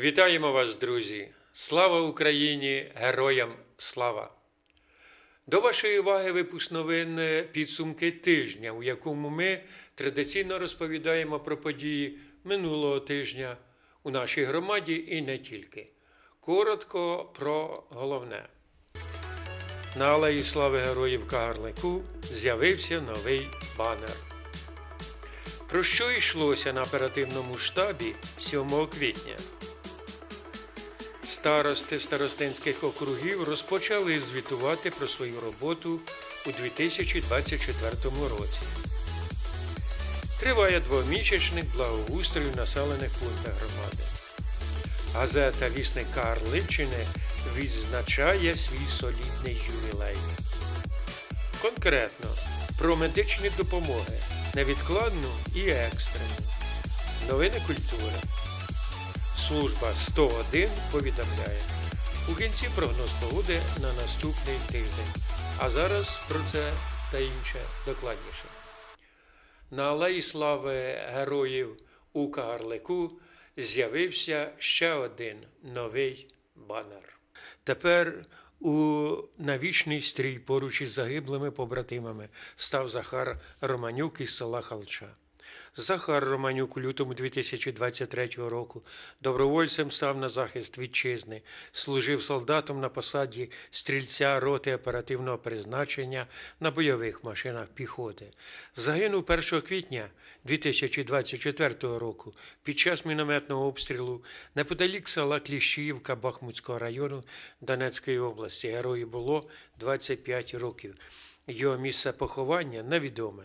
Вітаємо вас, друзі! Слава Україні! Героям слава! До вашої уваги випуск новин е, підсумки тижня, у якому ми традиційно розповідаємо про події минулого тижня у нашій громаді і не тільки. Коротко про головне. На Алеї Слави Героїв Кагарлику з'явився новий банер. Про що йшлося на оперативному штабі 7 квітня? Старости старостинських округів розпочали звітувати про свою роботу у 2024 році. Триває двомісячник благоустрою населених пунктах громади. Газета Вісник Карличини відзначає свій солідний ювілей. Конкретно про медичні допомоги невідкладну і екстрену. Новини культури. Служба 101 повідомляє. У кінці прогноз погоди на наступний тиждень. А зараз про це та інше докладніше. На Алеї Слави Героїв у Кагарлику з'явився ще один новий банер. Тепер у навічний стрій поруч із загиблими побратимами став Захар Романюк із села Халча. Захар Романюк у лютому 2023 року добровольцем став на захист вітчизни, служив солдатом на посаді стрільця роти оперативного призначення на бойових машинах піхоти. Загинув 1 квітня 2024 року під час мінометного обстрілу неподалік села Кліщіївка Бахмутського району Донецької області. Герою було 25 років. Його місце поховання невідоме.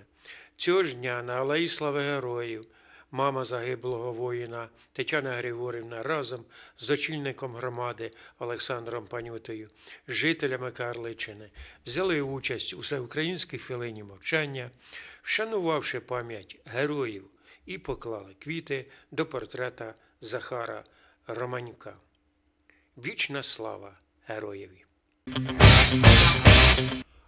Цього ж дня на Алеї Слави Героїв мама загиблого воїна Тетяна Григорівна разом з очільником громади Олександром Панютою, жителями Карличини, взяли участь у всеукраїнській хвилині мовчання, вшанувавши пам'ять героїв і поклали квіти до портрета Захара Романюка. Вічна слава героєві!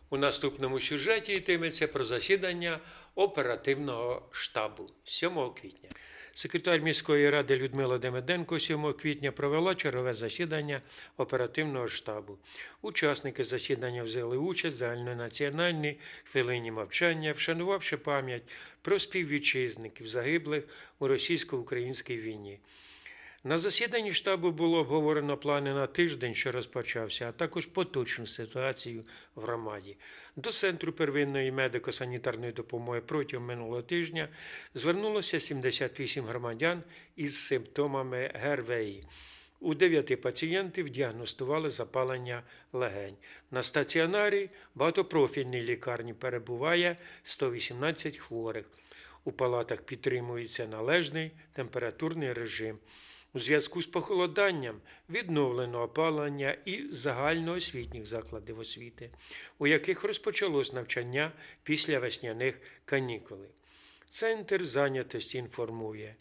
У наступному сюжеті йтиметься про засідання оперативного штабу 7 квітня. Секретар міської ради Людмила Демеденко 7 квітня провела чергове засідання оперативного штабу. Учасники засідання взяли участь в загальнонаціональній хвилині мовчання, вшанувавши пам'ять про співвітчизників загиблих у російсько-українській війні. На засіданні штабу було обговорено плани на тиждень, що розпочався, а також поточну ситуацію в громаді. До Центру первинної медико-санітарної допомоги протягом минулого тижня звернулося 78 громадян із симптомами ГРВІ. У 9 пацієнтів діагностували запалення легень. На стаціонарі багатопрофільній лікарні перебуває 118 хворих. У палатах підтримується належний температурний режим. У зв'язку з похолоданням відновлено опалення і загальноосвітніх закладів освіти, у яких розпочалось навчання після весняних канікул. Центр зайнятості інформує.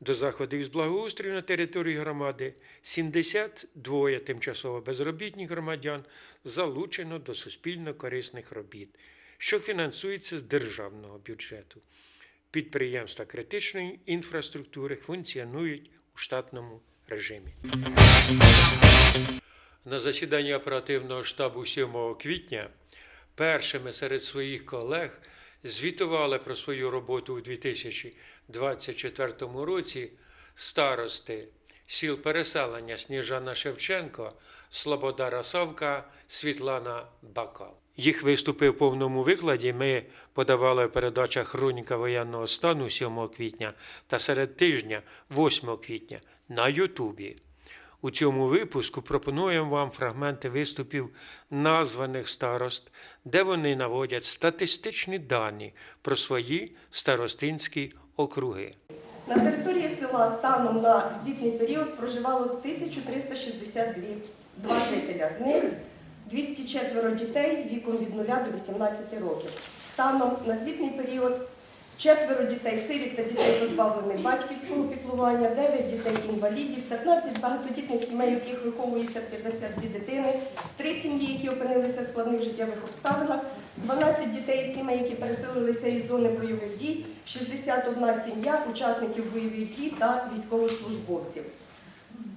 До заходів з благоустрою на території громади 72 тимчасово безробітних громадян залучено до суспільно корисних робіт, що фінансується з державного бюджету. Підприємства критичної інфраструктури функціонують у штатному режимі. На засіданні оперативного штабу 7 квітня першими серед своїх колег звітували про свою роботу у 2024 році старости сіл переселення Сніжана Шевченко, Слобода Расавка, Світлана Бакал. Їх виступи в повному викладі ми подавали в передачах Хроніка воєнного стану 7 квітня та серед тижня 8 квітня на Ютубі. У цьому випуску пропонуємо вам фрагменти виступів названих старост, де вони наводять статистичні дані про свої старостинські округи. На території села станом на звітний період проживало 1362 два жителя. З них 204 дітей віком від 0 до 18 років. Станом на звітний період четверо дітей сиріт та дітей позбавлених батьківського піклування, 9 дітей інвалідів, 15 багатодітних сімей, яких виховується 52 дитини, 3 сім'ї, які опинилися в складних життєвих обставинах, 12 дітей із сімей, які переселилися із зони бойових дій, 61 сім'я учасників бойових дій та військовослужбовців.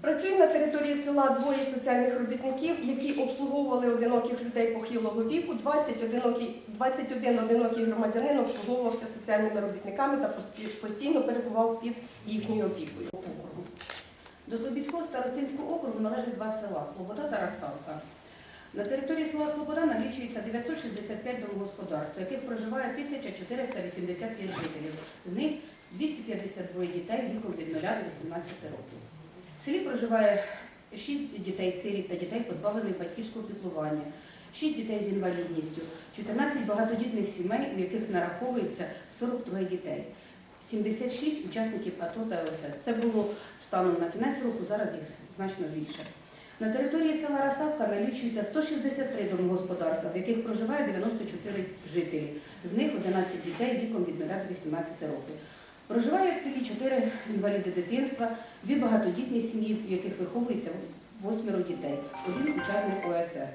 Працює на території села двоє соціальних робітників, які обслуговували одиноких людей похилого віку. 20 одинокий, 21 одинокий громадянин обслуговувався соціальними робітниками та постійно перебував під їхньою опікою. До Слобідського старостинського округу належать два села Слобода та Расавка. На території села Слобода налічується 965 домогосподарств, у яких проживає 1485 жителів. З них 252 дітей віком від 0 до 18 років. В селі проживає 6 дітей сиріт та дітей, позбавлених батьківського піклування, 6 дітей з інвалідністю, 14 багатодітних сімей, у яких нараховується 42 дітей. 76 учасників АТО та ОСС. Це було станом на кінець року, зараз їх значно більше. На території села Расавка налічується 163 домогосподарства, в яких проживає 94 жителі. З них 11 дітей віком від 0 до 18 років. Проживає в селі 4 інваліди дитинства, дві багатодітні сім'ї, в яких виховується восьмеро дітей, один учасник ОСС.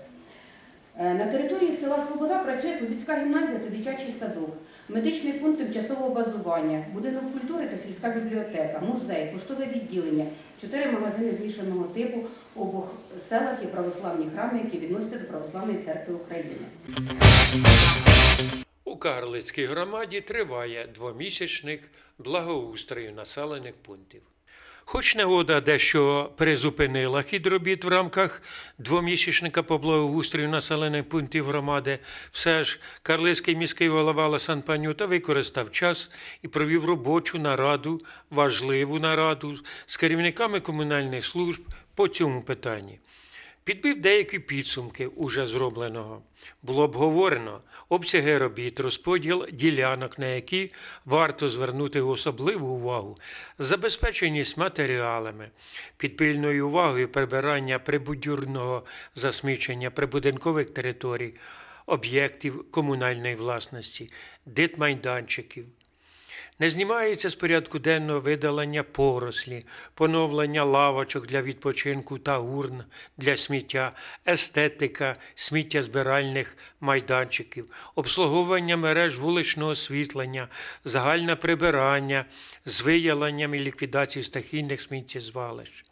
Е, На території села Слобода працює Слобідська гімназія та дитячий садок, медичний пункт тимчасового базування, будинок культури та сільська бібліотека, музей, поштове відділення, чотири магазини змішаного типу. У обох селах є православні храми, які відносяться до Православної церкви України. У Карлицькій громаді триває двомісячник благоустрою населених пунктів. Хоч негода дещо призупинила хід робіт в рамках двомісячника по благоустрою населених пунктів громади, все ж Карлицький міський голова Ласан Панюта використав час і провів робочу нараду, важливу нараду з керівниками комунальних служб по цьому питанні. Підбив деякі підсумки уже зробленого. Було обговорено обсяги робіт, розподіл ділянок, на які варто звернути особливу увагу, забезпеченість матеріалами, під пильною увагою прибирання прибудюрного засмічення прибудинкових територій, об'єктів комунальної власності, дитмайданчиків, не знімається з порядку денного видалення порослі, поновлення лавочок для відпочинку та урн для сміття, естетика сміттєзбиральних майданчиків, обслуговування мереж вуличного освітлення, загальне прибирання з виявленням і ліквідацією стихійних сміттєзвалищ.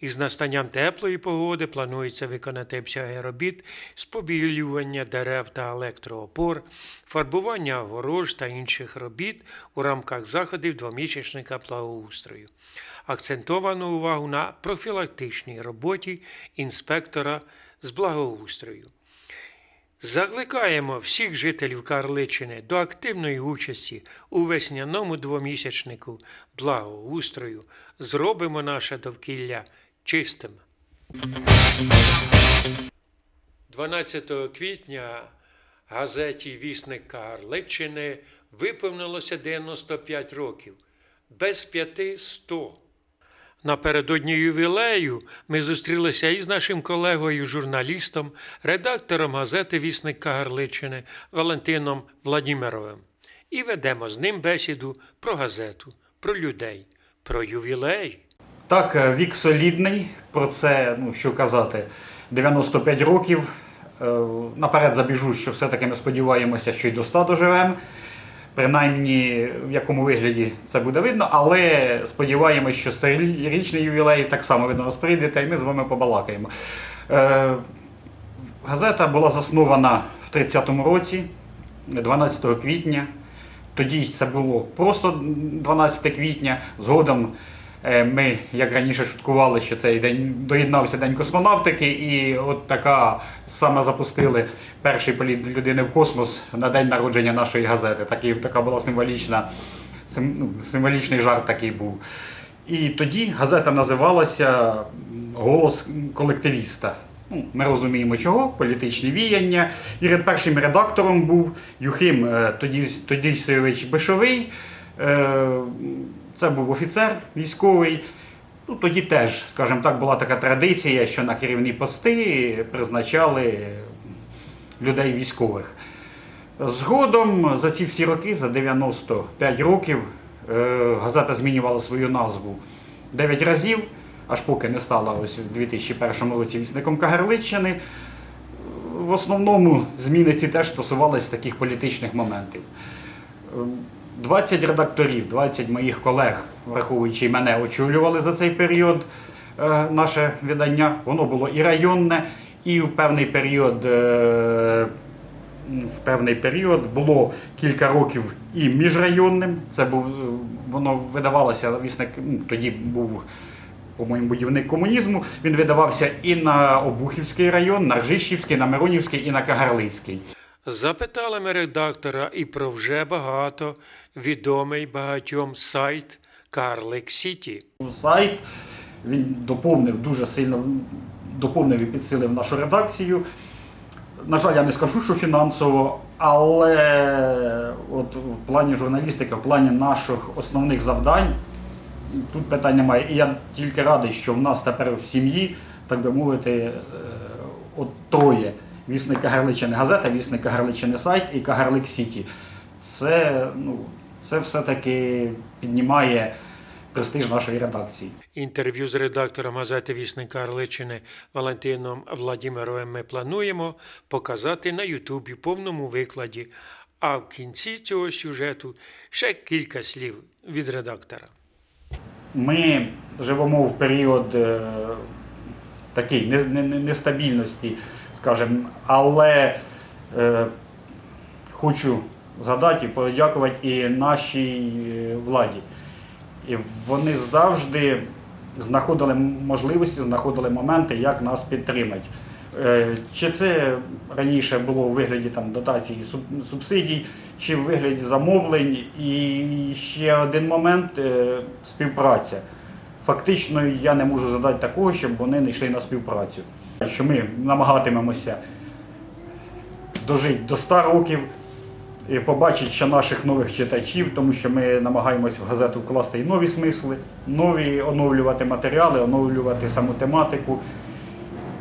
Із настанням теплої погоди планується виконати обсяги робіт з побілювання дерев та електроопор, фарбування огорож та інших робіт у рамках заходів двомісячника благоустрою. Акцентовано увагу на профілактичній роботі інспектора з благоустрою. Закликаємо всіх жителів Карличини до активної участі у весняному двомісячнику благоустрою. Зробимо наше довкілля чистим. 12 квітня газеті Вісник Карличини виповнилося 95 років. Без п'яти 100. Напередодні ювілею ми зустрілися із нашим колегою, журналістом, редактором газети Вісник Кагарличини Валентином Владімировим. І ведемо з ним бесіду про газету, про людей, про ювілей. Так, е, вік солідний, про це, ну що казати, 95 років. Е, Наперед забіжу, що все-таки ми сподіваємося, що й до 100 доживемо. Принаймні, в якому вигляді це буде видно, але сподіваємось, що 100-річний ювілей так само ви до нас прийдете, і ми з вами побалакаємо. Е, Газета була заснована в 30-му році, 12 квітня. Тоді це було просто 12 квітня. Згодом ми, як раніше, шуткували, що цей день доєднався День космонавтики, і от така саме запустили перший політ людини в космос на день народження нашої газети. Такий, така була символічна, сим- ну, символічний жарт такий був. І тоді газета називалася Голос колективіста. Ну, ми розуміємо, чого, політичні віяння. І першим редактором був Юхим е, тоді, Тодійсович Бешовий. Е, Це був офіцер військовий. Ну, тоді теж, скажімо так, була така традиція, що на керівні пости призначали людей військових. Згодом за ці всі роки, за 95 років, е, газета змінювала свою назву 9 разів, аж поки не стала ось у 2001 році вісником Кагарличчини. В основному зміни ці теж стосувалися таких політичних моментів. Е, 20 редакторів, 20 моїх колег, враховуючи мене, очолювали за цей період е, наше видання. Воно було і районне, і в певний період. е, в певний період було кілька років і міжрайонним. Це був е, воно видавалося вісник. ну, Тоді був, по-моєму, будівник комунізму. Він видавався і на Обухівський район, на Ржищівський, на Миронівський, і на Кагарлицький. Запитали ми редактора і про вже багато відомий багатьом сайт Карлик Сіті. сайт. Він доповнив дуже сильно доповнив і підсилив нашу редакцію. На жаль, я не скажу, що фінансово, але от в плані журналістики, в плані наших основних завдань тут питань немає. І я тільки радий, що в нас тепер в сім'ї, так би мовити, е, от троє. Вісник Кагарличини газета, вісник Кагарличини сайт і Кагарлик Сіті. Це, ну, це все-таки піднімає престиж нашої редакції. Інтерв'ю з редактором газети Вісник Карличини Валентином Владимировим ми плануємо показати на Ютубі повному викладі. А в кінці цього сюжету ще кілька слів від редактора. Ми живемо в період е, такий не- не- не- нестабільності, скажімо, але е, хочу згадати і подякувати і нашій е, владі. І вони завжди знаходили можливості, знаходили моменти, як нас підтримати. Е, Чи це раніше було у вигляді там, дотацій субсидій, чи в вигляді замовлень. І ще один момент е, співпраця. Фактично, я не можу задати такого, щоб вони не йшли на співпрацю. Що ми намагатимемося дожити до 100 років, і побачити ще наших нових читачів, тому що ми намагаємось в газету вкласти і нові смисли, нові оновлювати матеріали, оновлювати саму тематику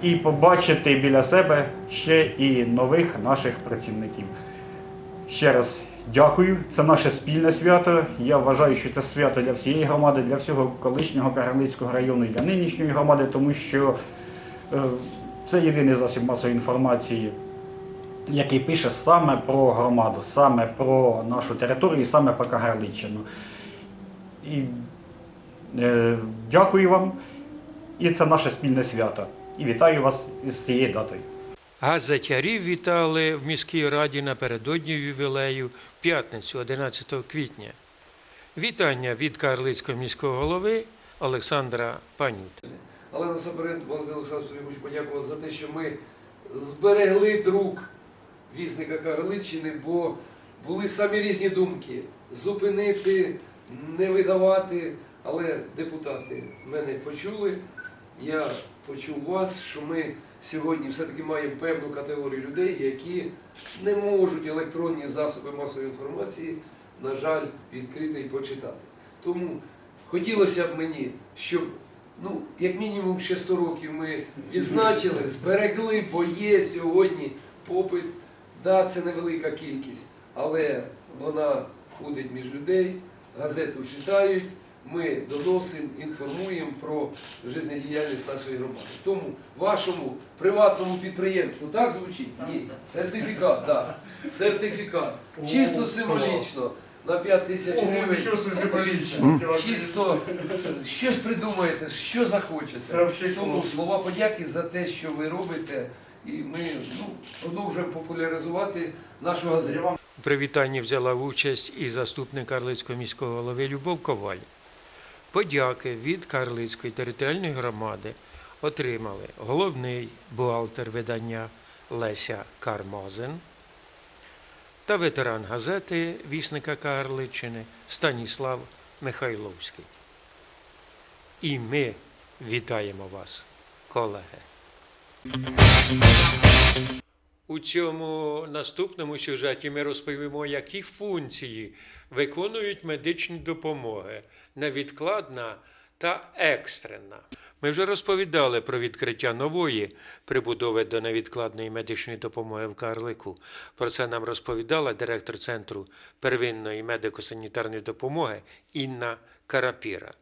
і побачити біля себе ще і нових наших працівників. Ще раз дякую. Це наше спільне свято. Я вважаю, що це свято для всієї громади, для всього колишнього Кагарлицького району і для нинішньої громади, тому що е, це єдиний засіб масової інформації, який пише саме про громаду, саме про нашу територію, саме про Кагарличчину. І е, дякую вам. І це наше спільне свято. І вітаю вас із цією датою. Газетярів вітали в міській раді напередодні ювілею в п'ятницю, 11 квітня. Вітання від Карлицького міського голови Олександра Панюта. Але насамперед, Валентин Олександрович, хочу подякувати за те, що ми зберегли друк вісника Карличини, бо були самі різні думки зупинити, не видавати. Але депутати мене почули, я почув вас, що ми сьогодні все-таки маємо певну категорію людей, які не можуть електронні засоби масової інформації, на жаль, відкрити і почитати. Тому хотілося б мені, щоб ну, як мінімум ще 100 років ми відзначили, зберегли, бо є сьогодні попит. Да, це невелика кількість, але вона ходить між людей, газету читають, ми доносимо, інформуємо про життєдіяльність нашої громади. Тому вашому приватному підприємству так звучить? Ні. Сертифікат, так. Сертифікат. Чисто символічно. На 5 тисяч гривень. Чисто щось придумаєте, що захочете. Тому слова подяки за те, що ви робите, і ми ну, продовжуємо популяризувати нашу газету. У привітанні взяла участь і заступник Карлицького міського голови Любов Коваль. Подяки від Карлицької територіальної громади отримали головний бухгалтер видання Леся Кармазин та ветеран газети Вісника Карличини Станіслав Михайловський. І ми вітаємо вас, колеги. У цьому наступному сюжеті ми розповімо, які функції виконують медичні допомоги невідкладна та екстрена. Ми вже розповідали про відкриття нової прибудови до невідкладної медичної допомоги в Карлику. Про це нам розповідала директор Центру первинної медико-санітарної допомоги Інна Карапіра.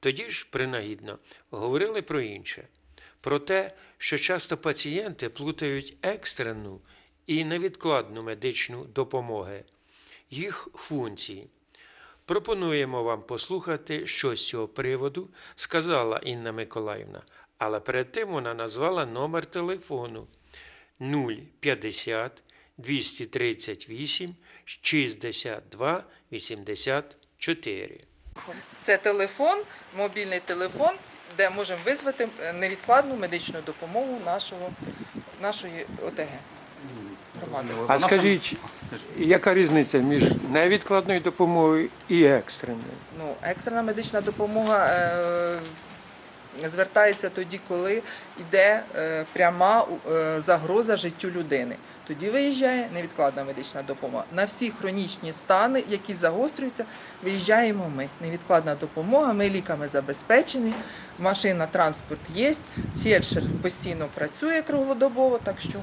Тоді ж, принагідно, говорили про інше про те, що часто пацієнти плутають екстрену і невідкладну медичну допомогу, їх функції. Пропонуємо вам послухати, що з цього приводу сказала Інна Миколаївна, але перед тим вона назвала номер телефону 050 238 62 84. Це телефон, мобільний телефон, де можемо визвати е, невідкладну медичну допомогу нашого, нашої ОТГ. Громади. А скажіть, яка різниця між невідкладною допомогою і екстреною? Ну, екстрена медична допомога е, звертається тоді, коли йде е, пряма е, загроза життю людини. Тоді виїжджає невідкладна медична допомога. На всі хронічні стани, які загострюються, виїжджаємо ми. Невідкладна допомога, ми ліками забезпечені, машина, транспорт є, фельдшер постійно працює круглодобово, так що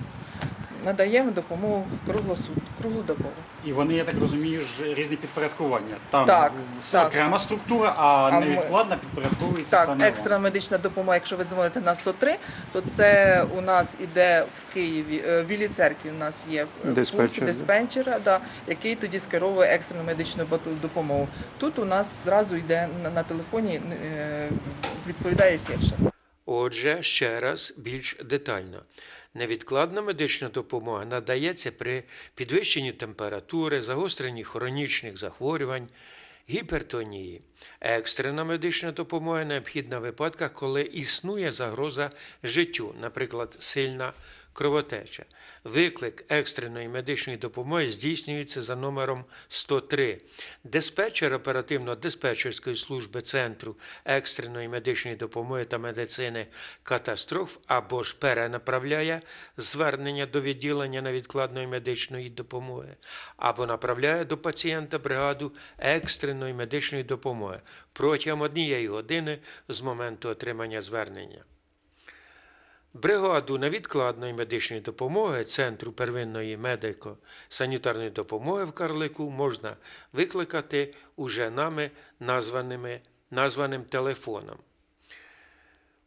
надаємо допомогу круглосут, круглодобово. І вони, я так розумію, ж різні підпорядкування. Там Так, так. окрема структура, а, А ми- невідкладна підпорядковується Так, саме екстрена вам. медична допомога, якщо ви дзвоните на 103, то це у нас іде в Києві, е, в Білій церкві у нас є е, Диспетчер, пункт диспетчера, да, який тоді скеровує екстрену медичну допомогу. Тут у нас зразу йде на, на телефоні, е, відповідає фельдшер. Отже, ще раз більш детально. Невідкладна медична допомога надається при підвищенні температури, загостренні хронічних захворювань, гіпертонії. Екстрена медична допомога необхідна в випадках, коли існує загроза життю, наприклад, сильна кровотеча. Виклик екстреної медичної допомоги здійснюється за номером 103. Диспетчер оперативно-диспетчерської служби Центру екстреної медичної допомоги та медицини катастроф або ж перенаправляє звернення до відділення невідкладної медичної допомоги, або направляє до пацієнта бригаду екстреної медичної допомоги протягом однієї години з моменту отримання звернення. Бригаду невідкладної медичної допомоги Центру первинної медико-санітарної допомоги в Карлику можна викликати уже нами названими, названим телефоном.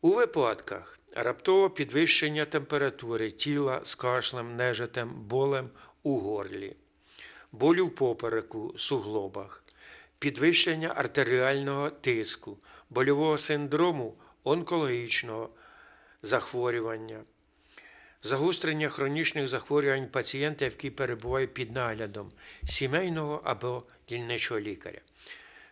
У випадках раптового підвищення температури тіла з кашлем, нежитем, болем у горлі, болю в попереку, суглобах, підвищення артеріального тиску, больового синдрому онкологічного захворювання, загострення хронічних захворювань пацієнта, який перебуває під наглядом сімейного або дільничого лікаря.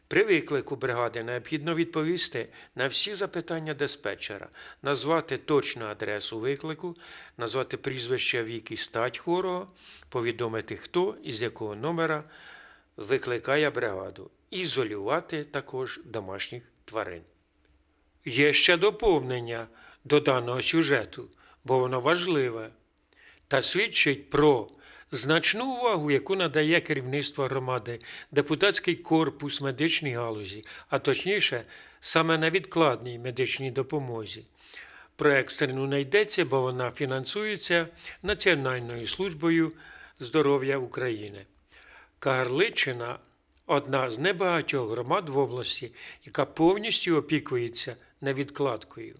При виклику бригади необхідно відповісти на всі запитання диспетчера, назвати точну адресу виклику, назвати прізвище, вік і стать хворого, повідомити, хто і з якого номера викликає бригаду, ізолювати також домашніх тварин. Є ще доповнення до даного сюжету, бо воно важливе та свідчить про значну увагу, яку надає керівництво громади, депутатський корпус медичній галузі, а точніше, саме невідкладній медичній допомозі. Про екстрену не йдеться, бо вона фінансується Національною службою здоров'я України. Кагарличина одна з небагатьох громад в області, яка повністю опікується невідкладкою.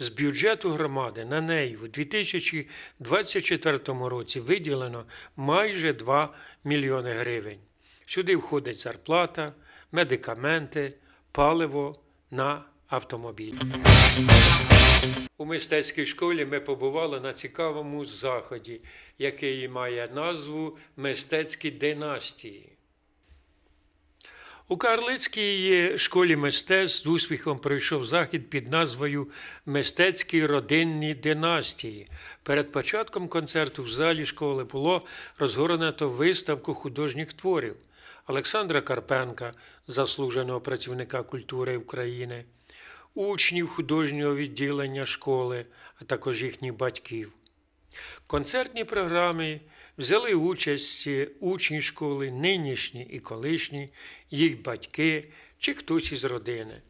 З бюджету громади на неї в 2024 році виділено майже 2 мільйони гривень. Сюди входить зарплата, медикаменти, паливо на автомобіль. У мистецькій школі ми побували на цікавому заході, який має назву Мистецькі династії. У Карлицькій школі мистецтв з успіхом пройшов захід під назвою Мистецькі родинні династії. Перед початком концерту в залі школи було розгорнуто виставку художніх творів Олександра Карпенка, заслуженого працівника культури України, учнів художнього відділення школи, а також їхніх батьків. В концертній програмі взяли участь учні школи, нинішні і колишні, їх батьки чи хтось із родини.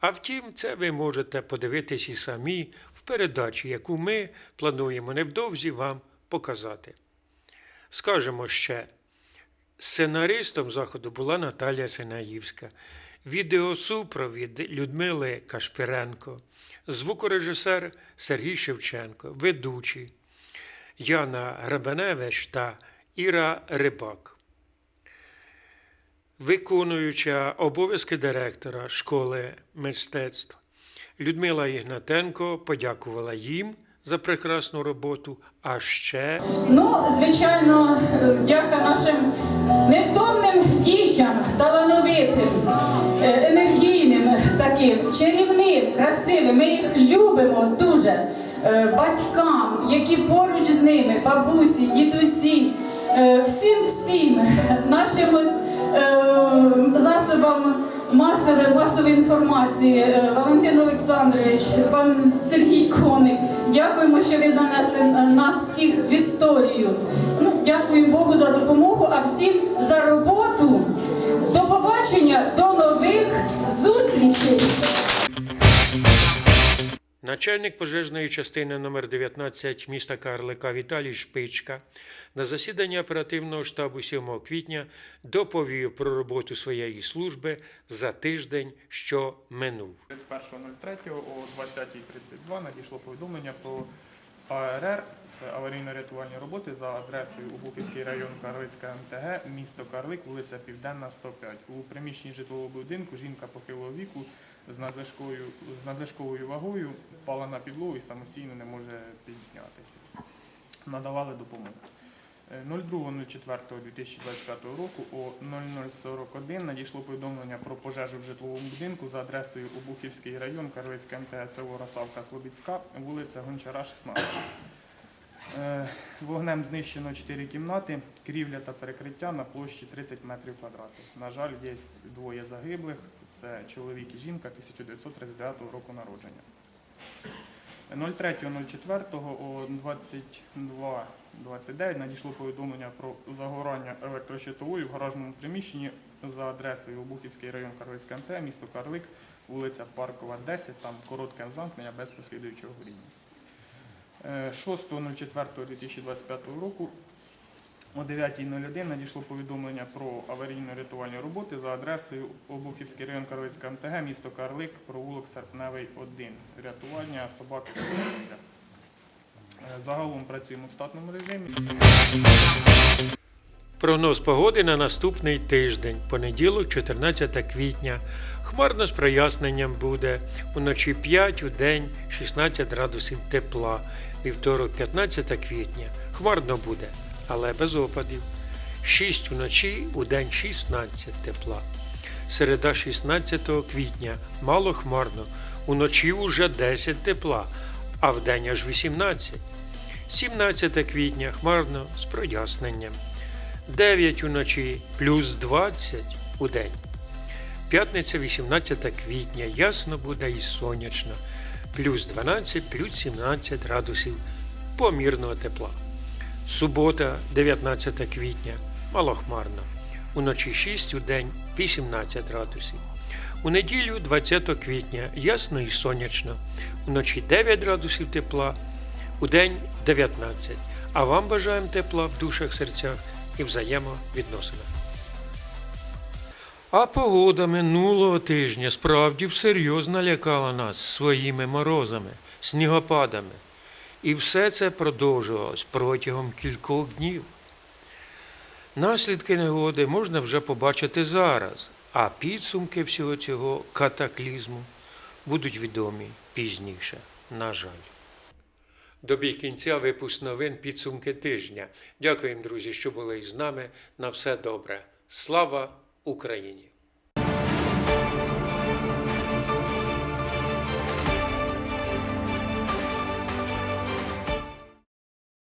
А втім, це ви можете подивитись і самі в передачі, яку ми плануємо невдовзі вам показати. Скажемо ще, сценаристом заходу була Наталія Синаївська, відеосупровід Людмили Кашпіренко, звукорежисер Сергій Шевченко, ведучий Яна Гребеневич та Іра Рибак. Виконуюча обов'язки директора школи мистецтв Людмила Ігнатенко подякувала їм за прекрасну роботу, а ще Ну, звичайно, дяка нашим невтомним дітям, талановитим, е, енергійним, таким, чарівним, красивим. Ми їх любимо дуже. Е, Батькам, які поруч з ними, бабусі, дідусі, е, всім всім нашим е, засобам масової, масової інформації. Валентин Олександрович, пан Сергій Коник. Дякуємо, що ви занесли нас всіх в історію. Ну, дякуємо Богу за допомогу, а всім за роботу. До побачення, до нових зустрічей. Начальник пожежної частини номер 19 міста Карлика Віталій Шпичка на засіданні оперативного штабу 7 квітня доповів про роботу своєї служби за тиждень, що минув. 31.03 о 20.32 надійшло повідомлення про АРР, це аварійно-рятувальні роботи за адресою Обухівський район Карлицька МТГ, місто Карлик, вулиця Південна, 105. У приміщенні житлового будинку жінка похилого віку з надлишковою, з надлишковою вагою впала на підлогу і самостійно не може піднятися. Надавали допомогу. Е, 02.04.2025 року о 0041 надійшло повідомлення про пожежу в житловому будинку за адресою Обухівський район, Карлицька МТС, село Росавка, Слобідська, вулиця Гончара, 16. Е, Вогнем знищено 4 кімнати, крівля та перекриття на площі 30 метрів квадратних. На жаль, є двоє загиблих. Це чоловік і жінка 1939 року народження. 03.04 о 22.29 надійшло повідомлення про загорання електрощитової в гаражному приміщенні за адресою Обухівський район Карлицька МТ, місто Карлик, вулиця Паркова, 10, там коротке замкнення без послідуючого горіння. Е, 6.04.2025 року о 9.01 надійшло повідомлення про аварійно-рятувальні роботи за адресою Обухівський район Карлицька МТГ, місто Карлик, провулок Серпневий 1. Рятування собаки Собакиця. Е, Загалом працюємо в штатному режимі. Прогноз погоди на наступний тиждень, понеділок, 14 квітня. Хмарно з проясненням буде. Уночі 5, у день 16 градусів тепла. Вівторок, 15 квітня. Хмарно буде, але без опадів. 6 вночі, у день 16 тепла. Середа 16 квітня мало хмарно. Уночі уже 10 тепла, а вдень аж 18. 17 квітня хмарно з проясненням. 9 уночі, плюс 20 у день. П'ятниця 18 квітня, ясно буде і сонячно, плюс 12, плюс 17 градусів помірного тепла. Субота, 19 квітня, малохмарно. Уночі 6 у день 18 градусів. У неділю 20 квітня ясно і сонячно. Уночі 9 градусів тепла, у день 19. А вам бажаємо тепла в душах, серцях і взаємовідносинах. А погода минулого тижня справді всерйоз налякала нас своїми морозами, снігопадами. І все це продовжувалось протягом кількох днів. Наслідки негоди можна вже побачити зараз, а підсумки всього цього катаклізму будуть відомі пізніше, на жаль. Добій кінця випуск новин підсумки тижня. Дякуємо, друзі, що були із нами. На все добре. Слава Україні!